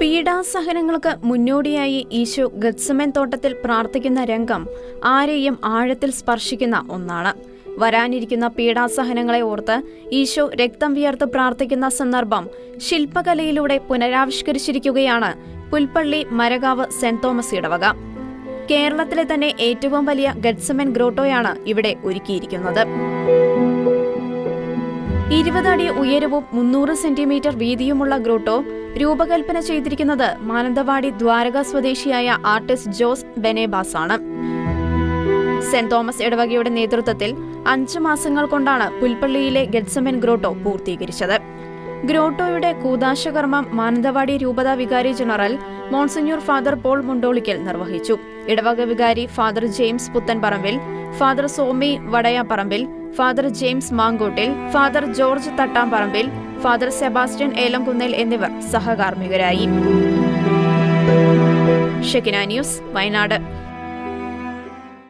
പീഡാസഹനങ്ങൾക്ക് മുന്നോടിയായി ഈശോ ഗത്സമൻ തോട്ടത്തിൽ പ്രാർത്ഥിക്കുന്ന രംഗം ആരെയും ആഴത്തിൽ സ്പർശിക്കുന്ന ഒന്നാണ്. വരാനിരിക്കുന്ന പീഡാസഹനങ്ങളെ ഓർത്ത് ഈശോ രക്തം വിയർത്ത് പ്രാർത്ഥിക്കുന്ന സന്ദർഭം ശില്പകലയിലൂടെ പുനരാവിഷ്കരിച്ചിരിക്കുകയാണ് പുൽപ്പള്ളി മരകാവ് സെന്റ് തോമസ് ഇടവക കേരളത്തിലെ തന്നെ ഏറ്റവും വലിയ ഗഡ്സമൻ ഗ്രോട്ടോയാണ് ഇവിടെ ഒരുക്കിയിരിക്കുന്നത്. ഇരുപത് അടി ഉയരവും മുന്നൂറ് സെന്റിമീറ്റർ വീതിയുമുള്ള ഗ്രോട്ടോ രൂപകൽപ്പന ചെയ്തിരിക്കുന്നത് മാനന്തവാടി ദ്വാരക സ്വദേശിയായ ആർട്ടിസ്റ്റ് ജോസ് ബെനേബാസ് ആണ് സെന്റ് തോമസ് ഇടവകയുടെ നേതൃത്വത്തിൽ അഞ്ച് മാസങ്ങൾ കൊണ്ടാണ് പുൽപ്പള്ളിയിലെ ഗെറ്റ്സമെൻ ഗ്രോട്ടോ പൂർത്തീകരിച്ചത്. ഗ്രോട്ടോയുടെ കൂതാശകർമ്മം മാനന്തവാടി രൂപതാ വികാരി general monsignor father Paul Mundolickal നിർവഹിച്ചു. ഇടവക വികാരി father James Puthenparambil father Somy Vadayaparambil father James Mankottil father George Thattamparambil father Sebastian Elamkunnil എന്നിവർ സഹകാർമ്മികരായി. Shekinah news Wayanad.